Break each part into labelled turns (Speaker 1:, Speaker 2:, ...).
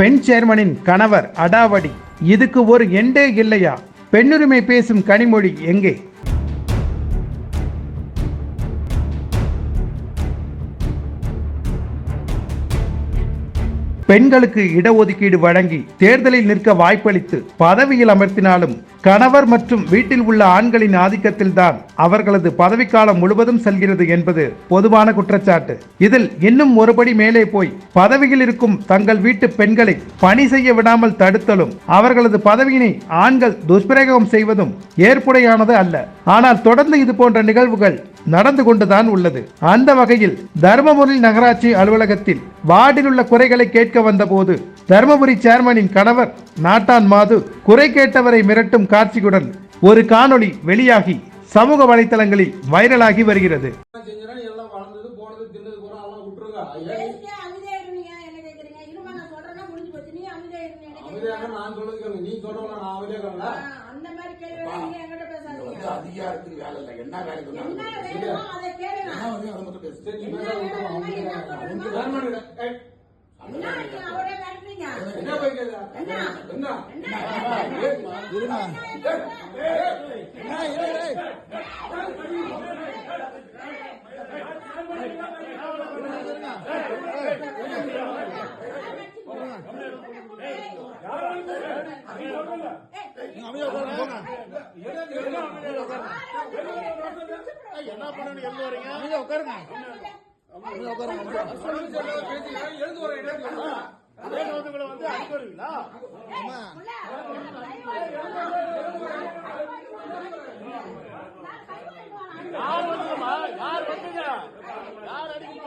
Speaker 1: பெண் சேர்மனின் கணவர் அடாவடி. இதுக்கு ஒரு எண்டே இல்லையா? பெண்ணுரிமை பேசும் கனிமொழி எங்கே? பெண்களுக்கு இடஒதுக்கீடு வழங்கி தேர்தலில் நிற்க வாய்ப்பளித்து பதவியில் அமர்த்தினாலும் கணவர் மற்றும் வீட்டில் உள்ள ஆண்களின் ஆதிக்கத்தில்தான் அவர்களது பதவிக்காலம் முழுவதும் செல்கிறது என்பது பொதுவான குற்றச்சாட்டு. இதில் இன்னும் ஒருபடி மேலே போய் பதவியில் இருக்கும் தங்கள் வீட்டு பெண்களை பணி செய்ய விடாமல் தடுத்தலும் அவர்களது பதவியினை ஆண்கள் துஷ்பிரயோகம் செய்வதும் ஏற்புடையானது அல்ல. ஆனால் தொடர்ந்து இது போன்ற நிகழ்வுகள் நடந்து கொண்டுதான் உள்ளது. அந்த வகையில் தருமபுரி நகராட்சி அலுவலகத்தில் வார்டில் உள்ள குறைகளை கேட்க வந்தபோது தருமபுரி சேர்மனின் கணவர் நாட்டான் மாது குறை கேட்டவரை மிரட்டும் காட்சியுடன் ஒரு காணொளி வெளியாகி சமூக வலைத்தளங்களில் வைரலாகி வருகிறது.
Speaker 2: கேக்குறீங்க நான்
Speaker 3: சொல்லுது கேளுங்க நீ சொல்றவங்க நான் கேளுங்க
Speaker 2: ஆ, அந்த மாதிரி கேள்வி என்கிட்ட பேசாதீங்க
Speaker 4: அதிகாரத்துக்கு வேலை இல்லை என்ன வேலை
Speaker 2: அதை கேளுங்க
Speaker 4: அதை மட்டும் பேசு
Speaker 3: சரி
Speaker 2: என்ன என்ன என்ன அவரே மிரட்டுறீங்க
Speaker 3: என்ன போய் கேளு?
Speaker 2: என்ன?
Speaker 4: பண்ணணும் எழுந்து வரீங்க அமைதியா உட்காருங்க அமைதியா உட்காருங்க
Speaker 3: எழுந்து வர இடம்
Speaker 4: வந்து வந்து யார் வந்துமா யார் யார் அடிக்க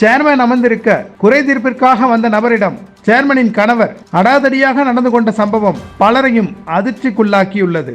Speaker 1: சேர்மன் அமர்ந்திருக்க குறை தீர்ப்பிற்காக வந்த நபரிடம் சேர்மனின் கணவர் அடாதடியாக நடந்து கொண்ட சம்பவம் பலரையும் அதிர்ச்சிக்குள்ளாக்கியுள்ளது.